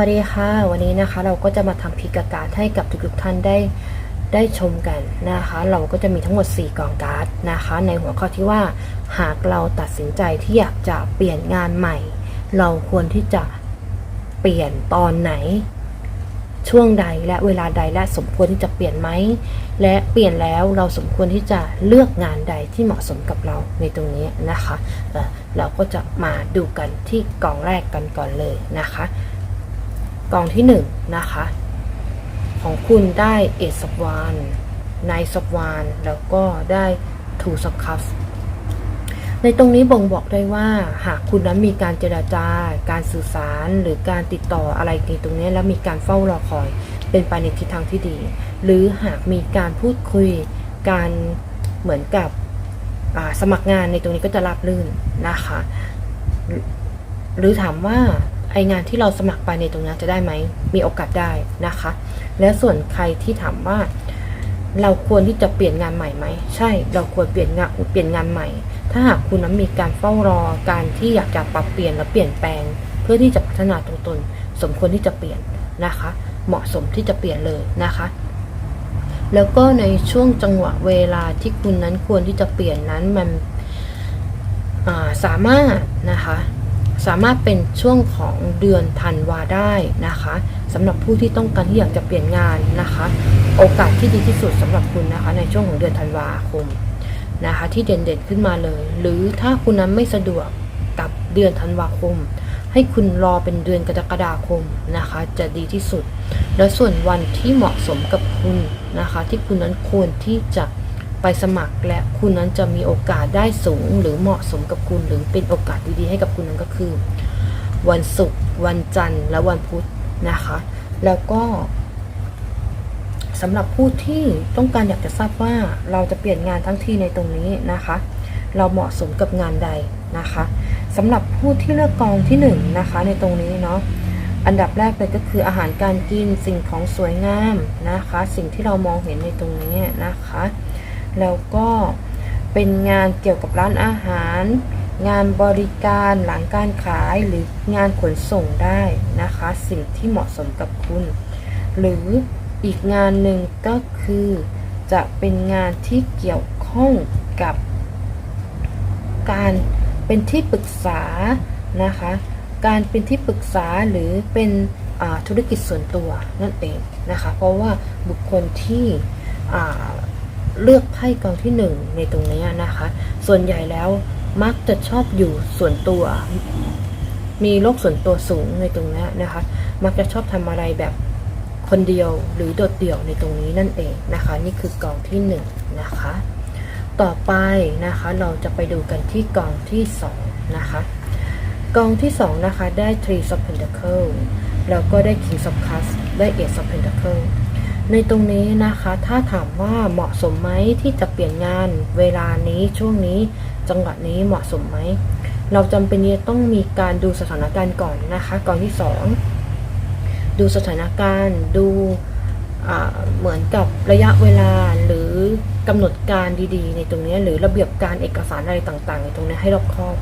สวัสดีค่ะ วันนี้นะคะเราก็จะมาทำพิกการ์ดให้กับทุกๆท่านได้ได้ชมกันนะคะ เราก็จะมีทั้งหมด 4กองการ์ดนะคะ ในหัวข้อที่ว่า หากเราตัดสินใจที่อยากจะเปลี่ยนงานใหม่ เราควรที่จะเปลี่ยนตอนไหน ช่วงใดและเวลาใดและสมควรที่จะเปลี่ยนไหมและเปลี่ยนแล้วเราสมควรที่จะเลือกงานใดที่เหมาะสมกับเราในตรงนี้นะคะเราก็จะมาดูกันที่กองแรกกันก่อนเลยนะคะ กองที่หนึ่งนะคะ ของคุณได้เอสวานไนสวานแล้วก็ได้ทูสคัฟในตรงนี้บ่งบอกได้ว่า หากคุณนั้นมีการเจราจา การสื่อสาร หรือการติดต่ออะไรในตรงนี้แล้วมีการเฝ้ารอคอย เป็นไปในทิศทางที่ดี หรือหากมีการพูดคุย การเหมือนกับสมัครงานในตรงนี้ก็จะราบรื่นนะคะ หรือถามว่า ไองานที่เราสมัครไปในตรงนั้นจะได้ไหม มีโอกาสได้นะคะ และส่วนใครที่ถามว่า เราควรที่จะเปลี่ยนงานใหม่ไหม ใช่ เราควรเปลี่ยนงานเปลี่ยนงานใหม่ ถ้าหากคุณนั้นมีการเฝ้ารอ การที่อยากจะปรับเปลี่ยนและเปลี่ยนแปลง เพื่อที่จะพัฒนาตัวตน สมควรที่จะเปลี่ยนนะคะ เหมาะสมที่จะเปลี่ยนเลยนะคะแล้วก็ในช่วงจังหวะเวลาที่คุณนั้นควรที่จะเปลี่ยนนั้นมันาสามารถนะคะ สามารถเป็นช่วงของเดือนธันวาได้นะคะสำหรับผู้ที่ต้องการที่อยากจะเปลี่ยนงานนะคะ โอกาสที่ดีที่สุดสำหรับคุณนะคะ ในช่วงของเดือนธันวาคมนะคะ ที่เด่นๆขึ้นมาเลย หรือถ้าคุณนั้นไม่สะดวกกับเดือนธันวาคม ให้คุณรอเป็นเดือนกรกฎาคมนะคะ จะดีที่สุด และส่วนวันที่เหมาะสมกับคุณนะคะ ที่คุณนั้นควรที่จะ ไปสมัครและคุณนั้นจะมีโอกาสได้สูงหรือเหมาะสมกับคุณหรือเป็นโอกาสดีๆให้กับคุณนั้นก็คือ วันศุกร์วันจันทร์และวันพุธนะคะ แล้วก็สำหรับผู้ที่ต้องการอยากจะทราบว่าเราจะเปลี่ยนงานทั้งที่ในตรงนี้นะคะ เราเหมาะสมกับงานใดนะคะสำหรับผู้ที่เลือกกองที่หนึ่งนะคะในตรงนี้เนาะอันดับแรกเลยก็คืออาหารการกินสิ่งของสวยงามนะคะ สิ่งที่เรามองเห็นในตรงนี้นะคะ แล้วก็เป็นงานเกี่ยวกับร้านอาหาร งานบริการหลังการขายหรืองานขนส่งได้นะคะ สิ่งที่เหมาะสมกับคุณ หรืออีกงานหนึ่งก็คือ จะเป็นงานที่เกี่ยวข้องกับ การเป็นที่ปรึกษานะคะ การเป็นที่ปรึกษาหรือเป็นธุรกิจส่วนตัวนั่นเองนะคะ เพราะว่าบุคคลที่ เลือกไพ่กองที่หนึ่งในตรงนี้นะคะ ส่วนใหญ่แล้วมักจะชอบอยู่ส่วนตัว มีโลกส่วนตัวสูงในตรงนี้นะคะ มักจะชอบทำอะไรแบบคนเดียวหรือโดดเดี่ยวในตรงนี้นั่นเองนะคะ นี่คือกองที่หนึ่งนะคะ ต่อไปนะคะเราจะไปดูกันที่กองที่สองนะคะกองที่สองนะคะได้ Three of Pentacle แล้วก็ได้ King of Cups ได้ Ace of Pentacle ในตรงนี้นะคะถ้าถามว่าเหมาะสมไหมที่จะเปลี่ยนงานเวลานี้ช่วงนี้จังหวะนี้เหมาะสมไหม เราจำเป็นจะต้องมีการดูสถานการณ์ก่อนนะคะกองที่สองดูสถานการณ์ดูเหมือนกับระยะเวลาหรือกำหนดการดีๆ ในตรงนี้หรือระเบียบการเอกสารอะไรต่างๆ ในตรงนี้ให้รอบคอบ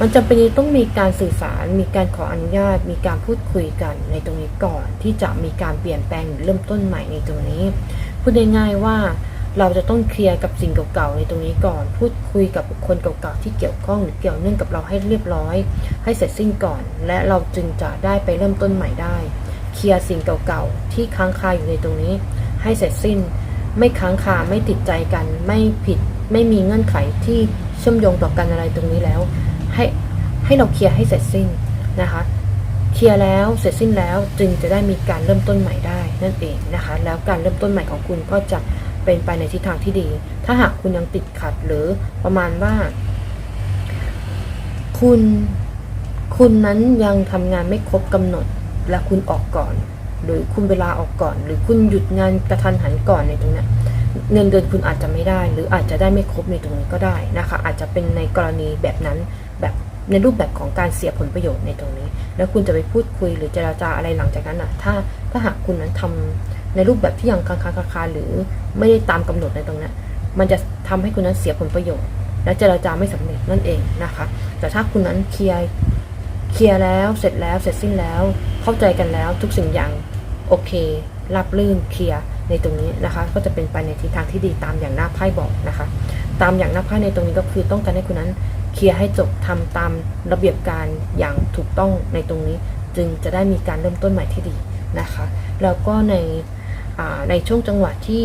มันจำเป็นต้องมีการสื่อสาร มีการขออนุญาต มีการพูดคุยกันในตรงนี้ก่อน ที่จะมีการเปลี่ยนแปลงหรือเริ่มต้นใหม่ในตรงนี้ พูดง่ายๆว่าเราจะต้องเคลียร์กับสิ่งเก่าๆในตรงนี้ก่อน พูดคุยกับบุคคลเก่าๆที่เกี่ยวข้องหรือเกี่ยวเนื่องกับเราให้เรียบร้อย ให้เสร็จสิ้นก่อน และเราจึงจะได้ไปเริ่มต้นใหม่ได้ เคลียร์สิ่งเก่าๆที่ค้างคาอยู่ในตรงนี้ ให้เสร็จสิ้น ไม่ค้างคาไม่ติดใจกัน ไม่ผิด ไม่มีเงื่อนไขที่เชื่อมโยงต่อกันอะไรตรงนี้แล้ว ให้ให้เราเคลียร์ให้เสร็จสิ้นนะคะ เคลียร์แล้วเสร็จสิ้นแล้วจึงจะได้มีการเริ่มต้นใหม่ได้นั่นเองนะคะ แล้วการเริ่มต้นใหม่ของคุณก็จะเป็นไปในทิศทางที่ดี ถ้าหากคุณยังติดขัดหรือประมาณว่า คุณคุณนั้นยังทำงานไม่ครบกำหนดและคุณออกก่อน หรือคุณเวลาออกก่อน หรือคุณหยุดงานกระทันหันก่อนในตรงนี้เงินเดือนคุณอาจจะไม่ได้ หรืออาจจะได้ไม่ครบในตรงนี้ก็ได้นะคะ อาจจะเป็นในกรณีแบบนั้น แบบในรูปแบบของการเสียผลประโยชน์ในตรงนี้ แล้วคุณจะไปพูดคุยหรือเจราจาอะไรหลังจากนั้นอะ ถ้าถ้าหากคุณนั้นทำในรูปแบบที่ยังค้างคาคาหรือไม่ได้ตามกำหนดในตรงนี้ยมันจะทำให้คุณนั้นเสียผลประโยชน์ และเจราจาไม่สำเร็จนั่นเองนะคะ แต่ถ้าคุณนั้นเคลียร์เคลียร์แล้วเสร็จแล้วเสร็จสิ้นแล้ว เข้าใจกันแล้วทุกสิ่งอย่างโอเครับลื่นเคลียร์ในตรงนี้นะคะ ก็จะเป็นไปในทิศทางที่ดีตามอย่างหน้าไพ่บอกนะคะ ตามอย่างหน้าไพ่ในตรงนี้ก็คือต้องการให้คุณนั้น เคลียร์ให้จบทำตามระเบียบการอย่างถูกต้องในตรงนี้ จึงจะได้มีการเริ่มต้นใหม่ที่ดีนะคะ แล้วก็ในในช่วงจังหวะที่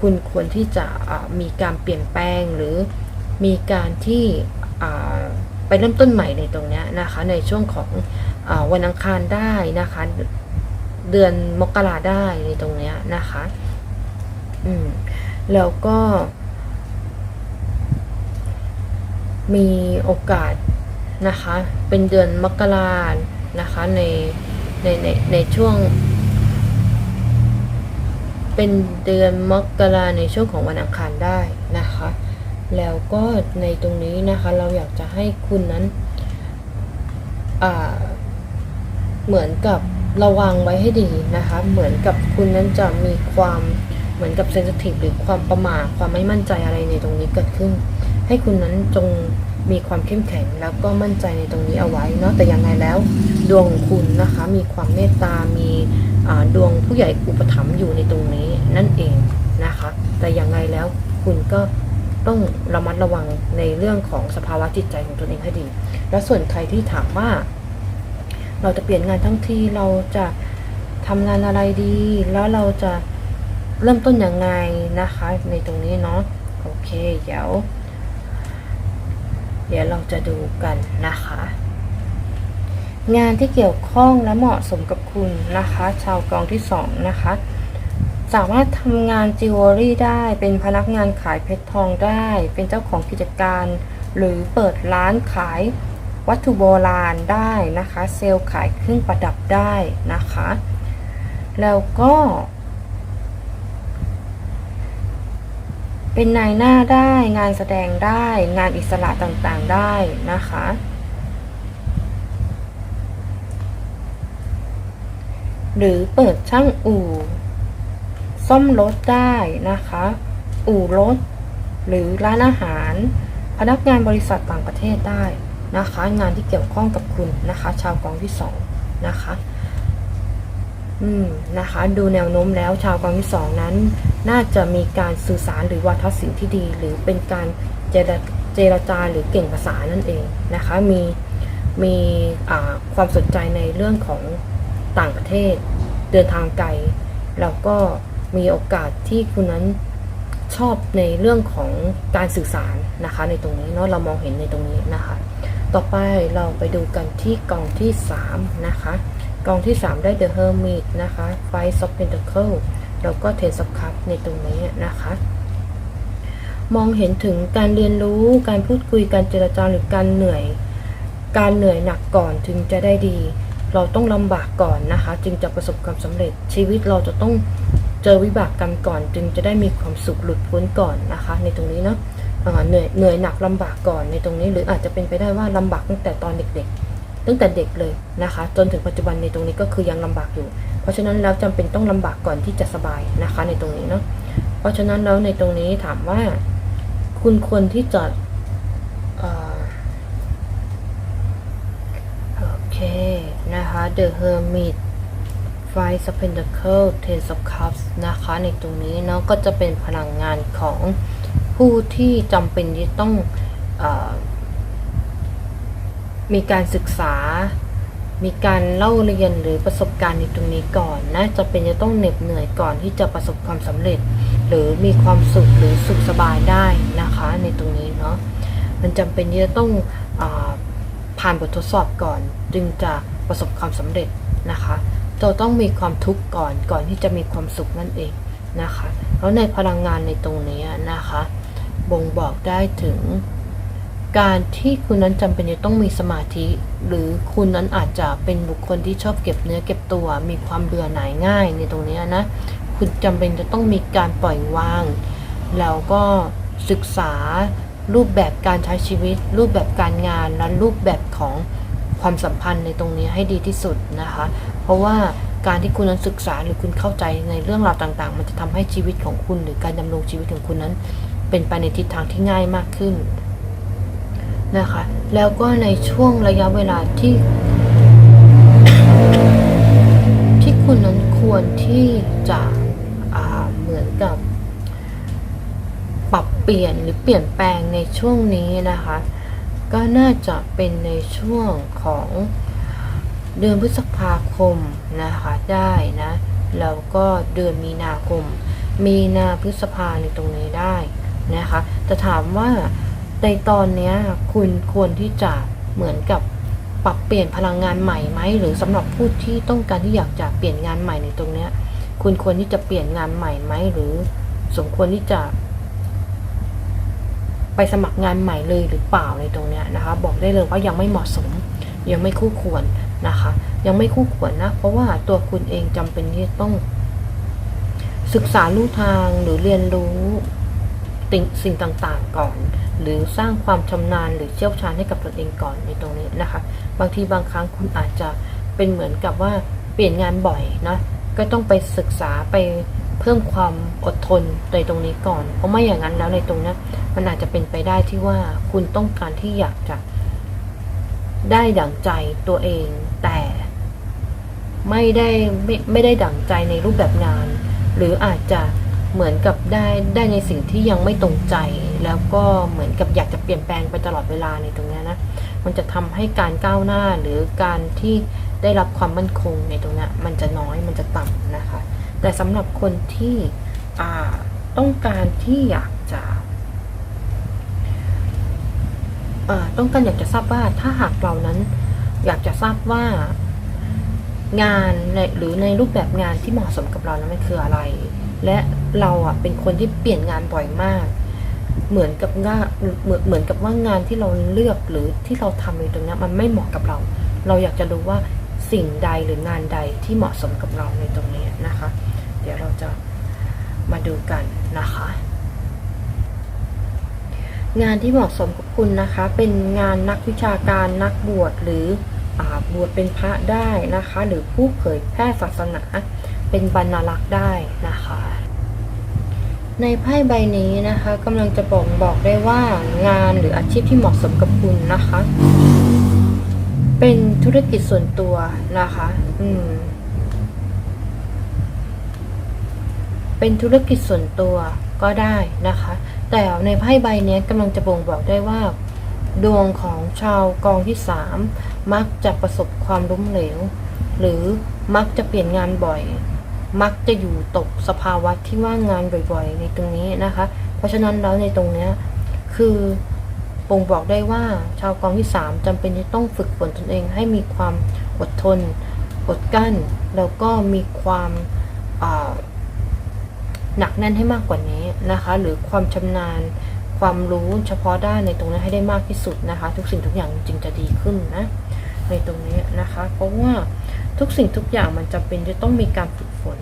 คุณควรที่จะมีการเปลี่ยนแปลงหรือมีการที่ไปเริ่มต้นใหม่ในตรงเนี้ยนะคะ ในช่วงของอวันอังคารได้นะคะ เดือนมกราได้ในตรงเนี้ยนะคะ อืม แล้วก็ มีโอกาสนะคะ เป็นเดือนมกรานะคะในในในในช่วง เป็นเดือนมกราในช่วงของวันอังคารได้นะคะ แล้วก็ในตรงนี้นะคะเราอยากจะให้คุณนั้นอ่าเหมือนกับระวังไว้ให้ดีนะคะ เหมือนกับคุณนั้นจะมีความเหมือนกับเซนซิทีฟหรือความประมาทความไม่มั่นใจอะไรในตรงนี้เกิดขึ้น ให้คุณนั้นจงมีความเข้มแข็งแล้วก็มั่นใจในตรงนี้เอาไว้เนาะแต่ยังไงแล้ว ดวงของคุณนะคะมีความเมตตา มีดวงผู้ใหญ่อุปถัมภ์อยู่ในตรงนี้นั่นเองนะคะ แต่ยังไงแล้วคุณก็ต้องระมัดระวังในเรื่องของสภาวะจิตใจของตนเองให้ดี และส่วนใครที่ถามว่า เราจะเปลี่ยนงานทั้งทีเราจะทำงานอะไรดี แล้วเราจะเริ่มต้นอยังไงนะคะ ในตรงนี้เนาะโอเคเดี๋ยว เดี๋ยวเราจะดูกันนะคะ งานที่เกี่ยวข้องและเหมาะสมกับคุณนะคะ ชาวกองที่สองนะคะ สามารถทำงานจิวเวลรี่ได้ เป็นพนักงานขายเพชรทองได้ เป็นเจ้าของกิจการ หรือเปิดร้านขายวัตถุโบราณได้นะคะ เซลล์ขายเครื่องประดับได้นะคะ แล้วก็ เป็นนายหน้าได้งานแสดงได้ งานอิสระต่างๆได้นะคะ หรือเปิดช่างอู่ ซ่อมรถได้นะคะ อู่รถ หรือร้านอาหาร พนักงานบริษัทต่างประเทศได้นะคะ งานที่เกี่ยวข้องกับคุณนะคะ ชาวกองที่สองนะคะ อืมนะคะ ดูแนวโน้มแล้วชาวกองที่สองนั้น น่าจะมีการสื่อสารหรือวาทศิลป์ที่ดี หรือเป็นการเจรเจรจาหรือเก่งภาษานั่นเองนะคะ มีมีความสนใจในเรื่องของต่างประเทศ เดินทางไกลแล้วก็มีโอกาสที่คุณนั้นชอบในเรื่องของการสื่อสารนะคะ ในตรงนี้เนาะเรามองเห็นในตรงนี้นะคะ ต่อไปเราไปดูกันที่กองที่ 3 นะคะ กองที่ 3 ได้ The Hermit นะคะ Five of Pentacles แล้วก็ Ten of Cups ในตรงนี้นะคะ มองเห็นถึงการเรียนรู้การพูดคุยการเจรจาหรือการเหนื่อย การเหนื่อยหนักก่อนถึงจะได้ดี เราต้องลำบากก่อนนะคะ จึงจะประสบความสำเร็จชีวิตเราจะต้องเจอวิบากกรรมก่อน จึงจะได้มีความสุขหลุดพ้นก่อนนะคะ ในตรงนี้เนาะเหนื่อยเหนื่อยหนักลำบากก่อนในตรงนี้ หรืออาจจะเป็นไปได้ว่าลำบากตั้งแต่ตอนเด็กๆ ตั้งแต่เด็กเลยนะคะ จนถึงปัจจุบันในตรงนี้ก็คือยังลำบากอยู่ เพราะฉะนั้นแล้วจำเป็นต้องลำบากก่อนที่จะสบายนะคะในตรงนี้เนาะเพราะฉะนั้นแล้วในตรงนี้ถามว่า คุณควรที่จะเอ่อโอเคนะคะ The Hermit Five of Pentacles Ten of Cups นะคะ ในตรงนี้เนาะก็จะเป็นพลังงานของผู้ที่จำเป็นที่ต้องอ มีการศึกษา มีการเล่าเรียนหรือประสบการณ์ในตรงนี้ก่อนนะจะเป็นจะต้องเหน็ดเหนื่อยก่อนที่จะประสบความสำเร็จ หรือมีความสุขหรือสุขสบายได้นะคะ ในตรงนี้เนาะมันจำเป็นที่จะต้องอผ่านบททดสอบก่อน จึงจะประสบความสำเร็จนะคะเราต้องมีความทุกข์ก่อนก่อนที่จะมีความสุขนั่นเองนะคะ แล้วในพลังงานในตรงนี้นะคะ บ่งบอกได้ถึง การที่คุณนั้นจำเป็นจะต้องมีสมาธิ หรือคุณนั้นอาจจะเป็นบุคคลที่ชอบเก็บเนื้อเก็บตัว มีความเบื่อหน่ายง่ายในตรงนี้นะ คุณจำเป็นจะต้องมีการปล่อยวาง แล้วก็ศึกษารูปแบบการใช้ชีวิต รูปแบบการงานและรูปแบบของความสัมพันธ์ในตรงนี้ให้ดีที่สุดนะคะ เพราะว่าการที่คุณนั้นศึกษาหรือคุณเข้าใจในเรื่องราวต่าง ๆ มันจะทำให้ชีวิตของคุณ หรือการดำรงชีวิตของคุณนั้น เป็นไปในทิศทางที่ง่ายมากขึ้น นะคะ แล้วก็ในช่วงระยะเวลาที่ ที่คุณนั้นควรที่จะเหมือนกับ ปรับเปลี่ยนหรือเปลี่ยนแปลงในช่วงนี้นะคะ ก็น่าจะเป็นในช่วงของเดือนพฤษภาคมนะคะได้นะแล้วก็เดือนมีนาคม มีนาพฤษภาในตรงนี้ได้นะคะแต่ถามว่า ในตอนนี้คุณควรที่จะเหมือนกับปรับเปลี่ยนพลังงานใหม่ไหม หรือสำหรับผู้ที่ต้องการที่อยากจะเปลี่ยนงานใหม่ในตรงเนี้ย คุณควรที่จะเปลี่ยนงานใหม่ไหม หรือสมควรที่จะ ไปสมัครงานใหม่เลยหรือเปล่าในตรงเนี้ยนะคะ บอกได้เลยว่ายังไม่เหมาะสม ยังไม่คู่ควรนะคะ ยังไม่คู่ควรนะ เพราะว่าตัวคุณเองจำเป็นที่ต้อง ศึกษาลู่ทางหรือเรียนรู้ติงสิ่งต่างๆก่อน หรือสร้างความชำนาญหรือเชี่ยวชาญให้กับตนเองก่อนในตรงนี้นะคะ บางทีบางครั้งคุณอาจจะเป็นเหมือนกับว่าเปลี่ยนงานบ่อยนะก็ต้องไปศึกษาไปเพิ่มความอดทนในตรงนี้ก่อน เพราะไม่อย่างนั้นแล้วในตรงนี้มันอาจจะเป็นไปได้ที่ว่าคุณต้องการที่อยากจะได้ดั่งใจตัวเอง แต่ไม่ได้ไม่ไม่ได้ดั่งใจในรูปแบบงาน หรืออาจจะ เหมือนกับได้ได้ในสิ่งที่ยังไม่ตรงใจ แล้วก็เหมือนกับอยากจะเปลี่ยนแปลงไปตลอดเวลาในตรงนี้นะมันจะทำให้การก้าวหน้าหรือการที่ได้รับความมั่นคงในตรงนี้มันจะน้อยมันจะต่ำนะคะ แต่สำหรับคนที่ต้องการที่อยากจะต้องการอยากจะทราบว่าถ้าหากเรานั้นอยากจะทราบว่างานในหรือในรูปแบบงานที่เหมาะสมกับเรานั้นมันคืออะไร และ เราอะเป็นคนที่เปลี่ยนงานบ่อยมาก เหมือนกับงานเหมือนเหมือนกับว่างานที่เราเลือกหรือที่เราทำในตรงนี้มันไม่เหมาะกับเรา เราอยากจะรู้ว่าสิ่งใดหรืองานใดที่เหมาะสมกับเราในตรงนี้นะคะ เดี๋ยวเราจะมาดูกันนะคะ งานที่เหมาะสมกับคุณนะคะ เป็นงานนักวิชาการนักบวชหรืออาบวชเป็นพระได้นะคะ หรือผู้เผยแพร่ศาสนา เป็นบรรณารักษ์ได้นะคะ ในไพ่ใบนี้นะคะกำลังจะบอกบอกได้ว่างานหรืออาชีพที่เหมาะสมกับคุณนะคะ เป็นธุรกิจส่วนตัวนะคะ อืม เป็นธุรกิจส่วนตัวก็ได้นะคะ แต่ในไพ่ใบนี้กำลังจะบ่งบอกได้ว่า ดวงของชาวกองที่สามมักจะประสบความล้มเหลว หรือมักจะเปลี่ยนงานบ่อย มักจะอยู่ตกสภาวะที่ว่างงานบ่อยๆ ในตรงนี้นะคะ เพราะฉะนั้นแล้วในตรงเนี้ยคือบ่งบอกได้ว่าชาวกองที่สามจำเป็นที่ต้องฝึกฝนตนเองให้มีความอดทน อดกั้น แล้วก็มีความหนักแน่นให้มากกว่านี้นะคะ หรือความชำนาญความรู้เฉพาะด้านในตรงนั้นให้ได้มากที่สุดนะคะ ทุกสิ่งทุกอย่างจึงจะดีขึ้นนะในตรงนี้นะคะ เพราะว่า ทุกสิ่งทุกอย่างมันจะเป็นจะต้องมีการฝึกฝน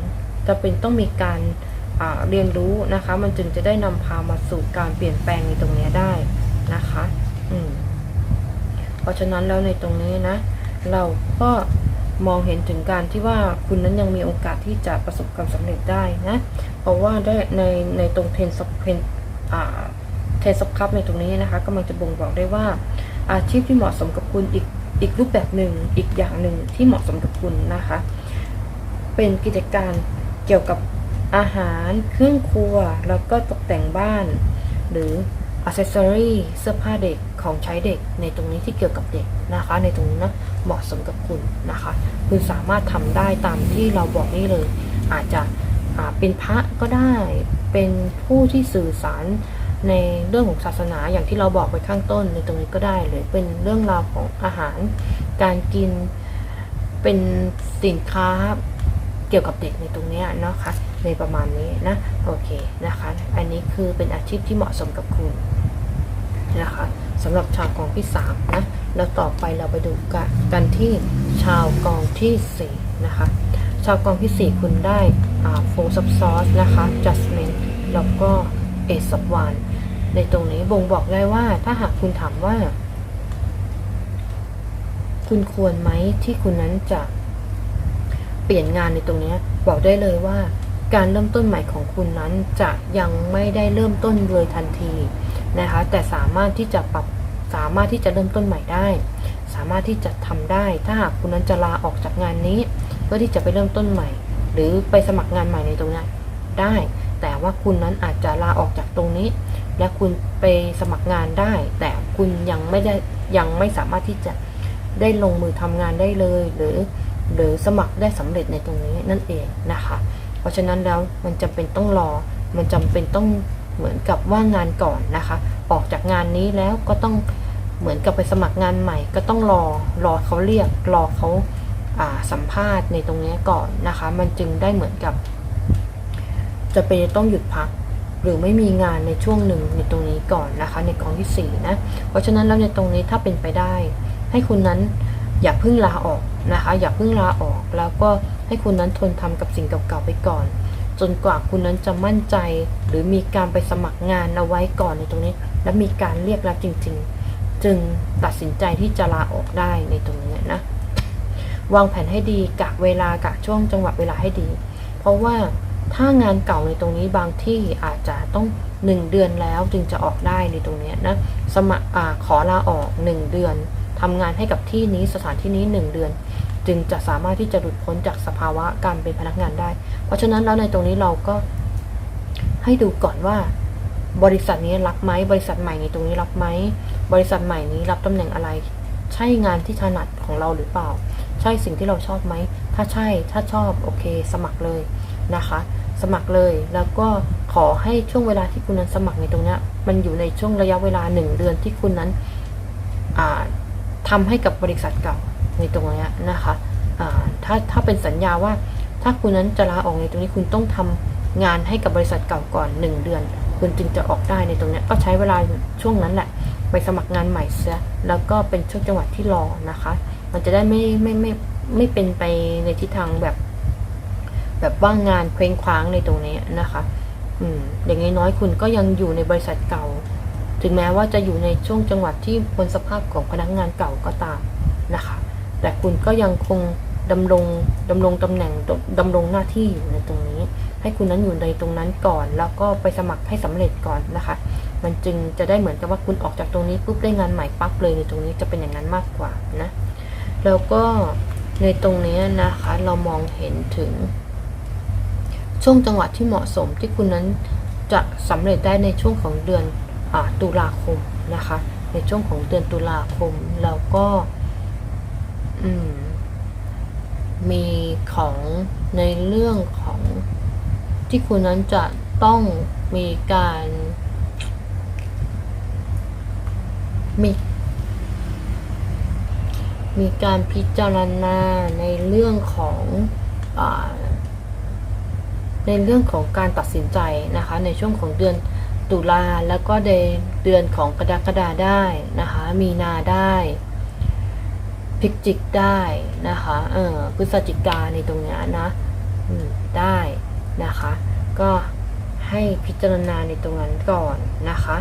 จะเป็นต้องมีการเรียนรู้นะคะ มันจึงจะได้นำพามาสู่การเปลี่ยนแปลงในตรงนี้ได้นะคะอืมเพราะฉะนั้นแล้วในตรงนี้นะ เราก็มองเห็นถึงการที่ว่าคุณนั้นยังมีโอกาสที่จะประสบความสำเร็จได้นะ เพราะว่าได้ในในตรงเทนซับเพนเทนซับคัพในตรงนี้นะคะกำลังจะบ่งบอกได้ว่าอาชีพที่เหมาะสมกับคุณอีก อีกรูปแบบหนึ่งอีกอย่างหนึ่งที่เหมาะสมกับคุณนะคะ เป็นกิจการเกี่ยวกับอาหารเครื่องครัว แล้วก็ตกแต่งบ้าน หรืออ c เซสซอรีเสื้อผ้าเด็กของใช้เด็กในตรงนี้ที่เกี่ยวกับเด็กนะคะ ในตรงนี้นะเหมาะสมกับคุณนะคะ คุณสามารถทำได้ตามที่เราบอกนี่เลย อาจจะเป็นพระก็ได้เป็นผู้ที่สื่อสาร ในเรื่องของศาสนาอย่างที่เราบอกไปข้างต้นในตรงนี้ก็ได้หรือเป็นเรื่องราวของอาหาร การกินเป็นสินค้าเกี่ยวกับเด็กในตรงนี้นะคะในประมาณนี้นะโอเคนะคะ อันนี้คือเป็นอาชีพที่เหมาะสมกับคุณนะคะสำหรับชาวกองที่สามนะแล้วต่อไปเราไปดูกันกันที่ชาวกองที่สี่นะคะชาวกองที่สี่คุณได้โฟร์ซับซอสนะคะ judgment แล้วก็เอซับวาน ในตรงนี้บ่งบอกได้ว่าถ้าหากคุณถามว่า คุณควรไหมที่คุณนั้นจะเปลี่ยนงานในตรงนี้ บอกได้เลยว่า การเริ่มต้นใหม่ของคุณนั้นจะยังไม่ได้เริ่มต้นเลยทันทีนะคะ แต่สามารถที่จะปรับสามารถที่จะเริ่มต้นใหม่ได้ สามารถที่จะทำได้ ถ้าหากคุณนั้นจะลาออกจากงานนี้ เพื่อที่จะไปเริ่มต้นใหม่ หรือไปสมัครงานใหม่ในตรงนี้ได้ แต่ว่าคุณนั้นอาจจะลาออกจากตรงนี้ และคุณไปสมัครงานได้ แต่คุณยังไม่ได้ยังไม่สามารถที่จะได้ลงมือทำงานได้เลย หรือหรือสมัครได้สำเร็จในตรงนี้นั่นเองนะคะ เพราะฉะนั้นแล้วมันจำเป็นต้องรอ มันจำเป็นต้องเหมือนกับว่างงานก่อนนะคะ ออกจากงานนี้แล้วก็ต้องเหมือนกับไปสมัครงานใหม่ ก็ต้องรอรอเขาเรียกรอเขาาสัมภาษณ์ในตรงนี้ก่อนนะคะ มันจึงได้เหมือนกับ จะเป็นต้องหยุดพัก หรือไม่มีงานในช่วงหนึ่งในตรงนี้ก่อนนะคะ ในกองที่4นะเพราะฉะนั้นแล้วในตรงนี้ถ้าเป็นไปได้ ให้คุณนั้นอย่าเพิ่งลาออกนะคะ อย่าเพิ่งลาออก แล้วก็ให้คุณนั้นทนทำกับสิ่งเก่าๆไปก่อน จนกว่าคุณนั้นจะมั่นใจ หรือมีการไปสมัครงานเอาไว้ก่อนในตรงนี้ และมีการเรียกรับจริง ๆ จึงตัดสินใจที่จะลาออกได้ในตรงนี้นะวางแผนให้ดีกะเวลากะช่วงจังหวะเวลาให้ดี เพราะว่า ถ้างานเก่าในตรงนี้บางที่อาจจะต้อง 1 เดือนแล้วจึงจะออกได้ในตรงนี้นะสมัครอขอลาออก 1 เดือนทำงานให้กับที่นี้สถานที่นี้ 1 เดือน จึงจะสามารถที่จะหลุดพ้นจากสภาวะการเป็นพนักงานได้ เพราะฉะนั้นแล้วในตรงนี้เราก็ให้ดูก่อนว่า บริษัทนี้รับไหมบริษัทใหม่ในตรงนี้รับไหมบริษัทใหม่นี้รับตำแหน่งอะไร ใช่งานที่ถนัดของเราหรือเปล่า ใช่สิ่งที่เราชอบไหมถ้าใช่ถ้าชอบโอเค สมัครเลยนะคะ สมัครเลย แล้วก็ขอให้ช่วงเวลาที่คุณนั้นสมัครในตรงเนี้ยมันอยู่ในช่วงระยะเวลาหนึ่งเดือนที่คุณนั้นอ่าทำให้กับบริษัทเก่าในตรงเนี้ยนะคะถ้าถ้าเป็นสัญญาว่าถ้าคุณนั้นจะลาออกในตรงนี้คุณต้องทำงานให้กับบริษัทเก่าก่อนหนึ่งเดือน คุณจึงจะออกได้ในตรงเนี้ยก็ใช้เวลาช่วงนั้นแหละ ไปสมัครงานใหม่เสียแล้วก็เป็นช่วงจังหวะที่รอนะคะ มันจะได้ไม่ไม่ไม่ไม่เป็นไปในทิศทางแบบ แบบว่างงานเคว้งคว้างในตรงนี้นะคะ อืมอย่างน้อยๆคุณก็ยังอยู่ในบริษัทเก่า ถึงแม้ว่าจะอยู่ในช่วงจังหวัดที่พ้นสภาพของพนักงานเก่าก็ตามนะคะ แต่คุณก็ยังคงดำรงดำรงตำแหน่งดำรงหน้าที่อยู่ในตรงนี้ ให้คุณนั้นอยู่ในตรงนั้นก่อน แล้วก็ไปสมัครให้สำเร็จก่อนนะคะ มันจึงจะได้เหมือนกับว่าคุณออกจากตรงนี้ปุ๊บได้งานใหม่ปั๊บเลยในตรงนี้จะเป็นอย่างนั้นมากกว่านะ แล้วก็ในตรงนี้นะคะเรามองเห็นถึง ช่วงจังหวะที่เหมาะสมที่คุณนั้นจะสำเร็จได้ในช่วงของเดือนอตุลาคมนะคะ ในช่วงของเดือนตุลาคมแล้วก็มมีของในเรื่องของที่คุณนั้นจะต้องมีการมีมีการพิจารณาในเรื่องของอ ในเรื่องของการตัดสินใจนะคะ ในช่วงของเดือนตุลาแล้วก็ในเดือนของกรกฎาได้นะคะ มีนาได้พฤศจิกได้นะคะเออพฤศจิกาในตรงนี้นะได้นะคะ ก็ให้พิจารณาในตรงนั้นก่อนนะคะ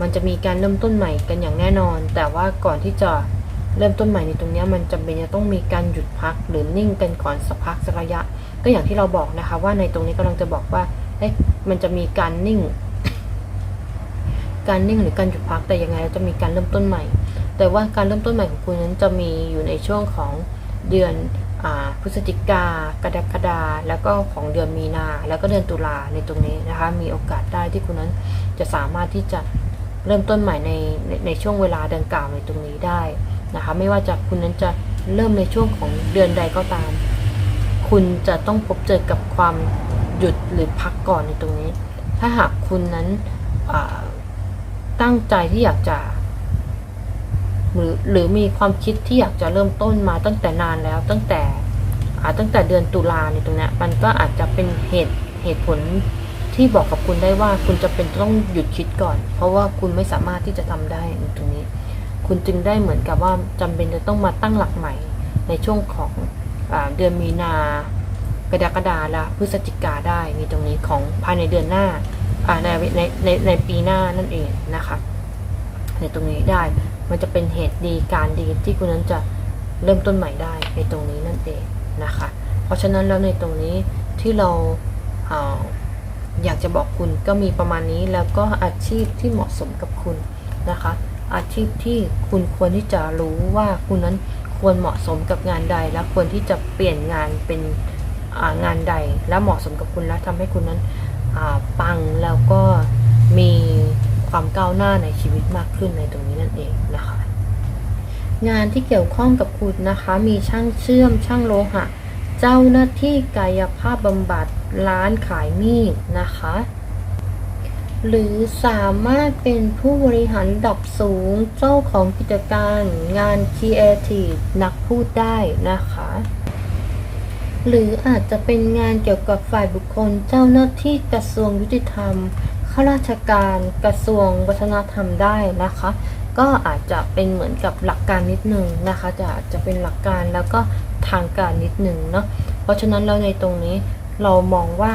มันจะมีการเริ่มต้นใหม่กันอย่างแน่นอน แต่ว่าก่อนที่จะเริ่มต้นใหม่ในตรงนี้มันจำเป็นจะต้องมีการหยุดพักหรือนิ่งกันก่อนสักพักสักระยะ ก็อย่างที่เราบอกนะคะ ว่าในตรงนี้กำลังจะบอกว่าเอ๊ะมันจะมีการนิ่ง การนิ่งหรือการหยุดพักแต่ยังไงเราจะมีการเริ่มต้นใหม่ แต่ว่าการเริ่มต้นใหม่ของคุณนั้นจะมีอยู่ในช่วงของเดือนอพฤศจิกากรกฎาแล้วก็ของเดือนมีนา แล้วก็เดือนตุลาในตรงนี้นะคะ มีโอกาสได้ที่คุณนั้นจะสามารถที่จะเริ่มต้นใหม่ในในในช่วงเวลาดังกล่าวในตรงนี้ได้นะคะ ไม่ว่าจะคุณนั้นจะเริ่มในช่วงของเดือนใดก็ตาม คุณจะต้องพบเจอกับความหยุดหรือพักก่อนในตรงนี้ ถ้าหากคุณนั้นตั้งใจที่อยากจะ หรือหรือมีความคิดที่อยากจะเริ่มต้นมาตั้งแต่นานแล้วตั้งแต่อ่าตั้งแต่เดือนตุลาในตรงนี้มันก็อาจจะเป็นเหตุเหตุผลที่บอกกับคุณได้ว่าคุณจะเป็นต้องหยุดคิดก่อน เพราะว่าคุณไม่สามารถที่จะทำได้ในตรงนี้ คุณจึงได้เหมือนกับว่าจำเป็นจะต้องมาตั้งหลักใหม่ในช่วงของ เดือนมีนากรกฎาและพฤศจิกาได้มีตรงนี้ของภายในเดือนหน้าในในในในปีหน้านั่นเองนะคะในตรงนี้ได้มันจะเป็นเหตุดีการดีที่คุณนั้นจะเริ่มต้นใหม่ได้ในตรงนี้นั่นเองนะคะ เพราะฉะนั้นแล้วในตรงนี้ที่เราเออยากจะบอกคุณก็มีประมาณนี้แล้วก็อาชีพที่เหมาะสมกับคุณนะคะ อาชีพที่คุณควรที่จะรู้ว่าคุณนั้น ควรเหมาะสมกับงานใด และควรที่จะเปลี่ยนงานเป็นงานใด และเหมาะสมกับคุณและทำให้คุณนั้นปังแล้วก็มีความก้าวหน้าในชีวิตมากขึ้นในตรงนี้นั่นเองนะคะ งานที่เกี่ยวข้องกับคุณนะคะ มีช่างเชื่อมช่างโลหะ เจ้าหน้าที่กายภาพบำบัดร้านขายมีดนะคะ หรือสามารถเป็นผู้บริหารดับสูงเจ้าของกิจการงานครีเอทีฟนักพูดได้นะคะ หรืออาจจะเป็นงานเกี่ยวกับฝ่ายบุคคลเจ้าหน้าที่กระทรวงยุติธรรมข้าราชการกระทรวงวัฒนธรรมได้นะคะ ก็อาจจะเป็นเหมือนกับหลักการนิดนึงนะคะ จะอาจจะเป็นหลักการแล้วก็ทางการนิดนึงเนาะเพราะฉะนั้นเราในตรงนี้เรามองว่า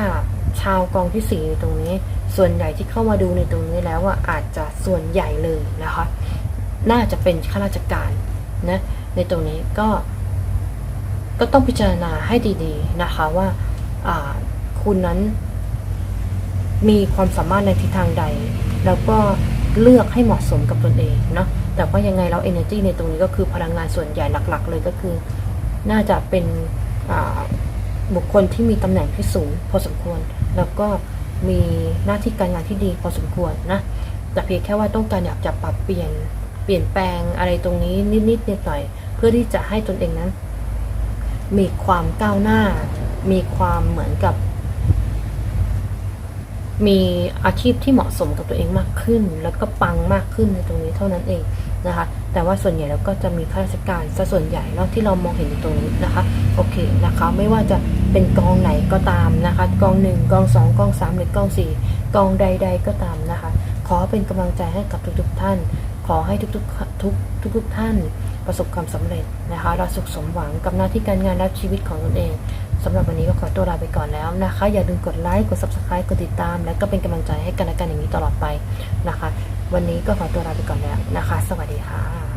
ชาวกองที่สี่ตรงนี้ ส่วนใหญ่ที่เข้ามาดูในตรงนี้แล้วว่าอาจจะส่วนใหญ่เลยนะคะ น่าจะเป็นข้าราชการนะในตรงนี้ก็ก็ต้องพิจารณาให้ดีๆนะคะว่าาคุณนั้น มีความสามารถในทิศทางใด แล้วก็เลือกให้เหมาะสมกับตนเองเนาะแต่ว่ายังไงแล้ว energy ในตรงนี้ก็คือพลังงานส่วนใหญ่หลักๆ เลยก็คือ น่าจะเป็นบุคคลที่มีตำแหน่งที่สูงพอสมควร แล้วก็ มีหน้าที่การงานที่ดีพอสมควรนะแต่เพียงแค่ว่าต้องการอยากจะปรับเปลี่ยนเปลี่ยนแปลงอะไรตรงนี้นิดๆนิดหน่อยๆเพื่อที่จะให้ตนเองนั้น มีความก้าวหน้า มีความเหมือนกับ มีอาชีพที่เหมาะสมกับตัวเองมากขึ้น แล้วก็ปังมากขึ้นในตรงนี้เท่านั้นเองนะคะ แต่ว่าส่วนใหญ่แล้วก็จะมีข้าราชการซะส่วนใหญ่แล้วที่เรามองเห็นตรงนี้นะคะ โอเคนะคะ ไม่ว่าจะ เป็นกองไหนก็ตามนะคะ กองหนึ่งกองสองกองสามหรือกองสี่กองใด ๆ ก็ตามนะคะ ขอเป็นกำลังใจให้กับทุกๆท่าน ขอให้ทุกๆทุกทุกท่านประสบความสำเร็จนะคะ เราสุขสมหวังกับหน้าที่การงานและชีวิตของตนเองสำหรับวันนี้ก็ขอตัวลาไปก่อนแล้วนะคะ อย่าลืมกดไลค์กด subscribe กดติดตาม และก็เป็นกำลังใจให้กันและกันอย่างนี้ตลอดไปนะคะ วันนี้ก็ขอตัวลาไปก่อนแล้วนะคะ สวัสดีค่ะ